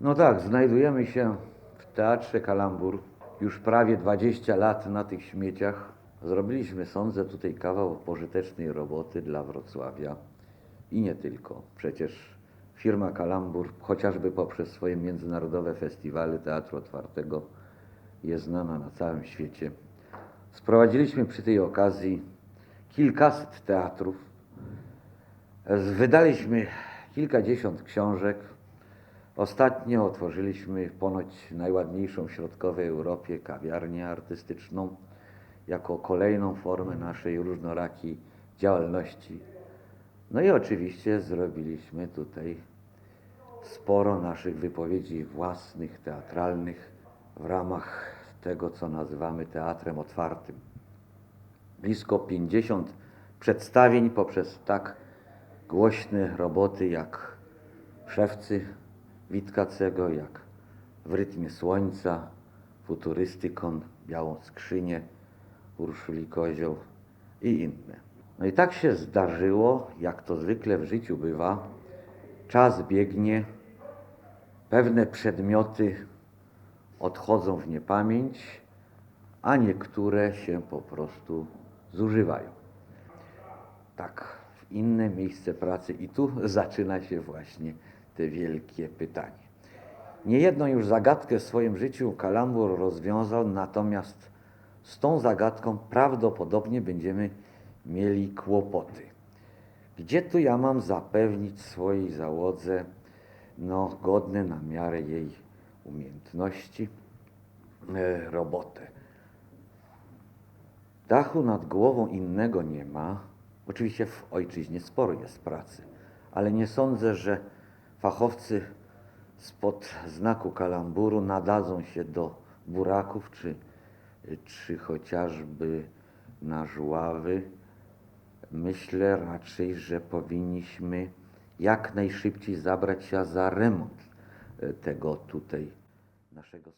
No tak, znajdujemy się w Teatrze Kalambur już prawie 20 lat na tych śmieciach. Zrobiliśmy, sądzę, tutaj kawał pożytecznej roboty dla Wrocławia i nie tylko. Przecież firma Kalambur, chociażby poprzez swoje międzynarodowe festiwale Teatru Otwartego, jest znana na całym świecie. Sprowadziliśmy przy tej okazji kilkaset teatrów, Wydaliśmy kilkadziesiąt książek. Ostatnio otworzyliśmy ponoć najładniejszą w środkowej Europie kawiarnię artystyczną jako kolejną formę naszej różnorakiej działalności. No i oczywiście zrobiliśmy tutaj sporo naszych wypowiedzi własnych, teatralnych w ramach tego, co nazywamy teatrem otwartym blisko 50 przedstawień poprzez tak głośne roboty jak Szewcy Witkacego, jak W rytmie słońca, Futurystykon, Białą skrzynię, Urszuli Kozioł i inne. No i tak się zdarzyło, jak to zwykle w życiu bywa, czas biegnie, pewne przedmioty odchodzą w niepamięć, a niektóre się po prostu zużywają. Tak, w inne miejsce pracy i tu zaczyna się właśnie te wielkie pytanie. Niejedną już zagadkę w swoim życiu Kalambur rozwiązał, natomiast z tą zagadką prawdopodobnie będziemy mieli kłopoty. Gdzie tu ja mam zapewnić swojej załodze no, godne na miarę jej umiejętności e, robotę? Dachu nad głową innego nie ma. Oczywiście w ojczyźnie sporo jest pracy, ale nie sądzę, że fachowcy spod znaku kalamburu nadadzą się do buraków czy, czy chociażby na żuławy. Myślę raczej, że powinniśmy jak najszybciej zabrać się za remont e, tego tutaj naszego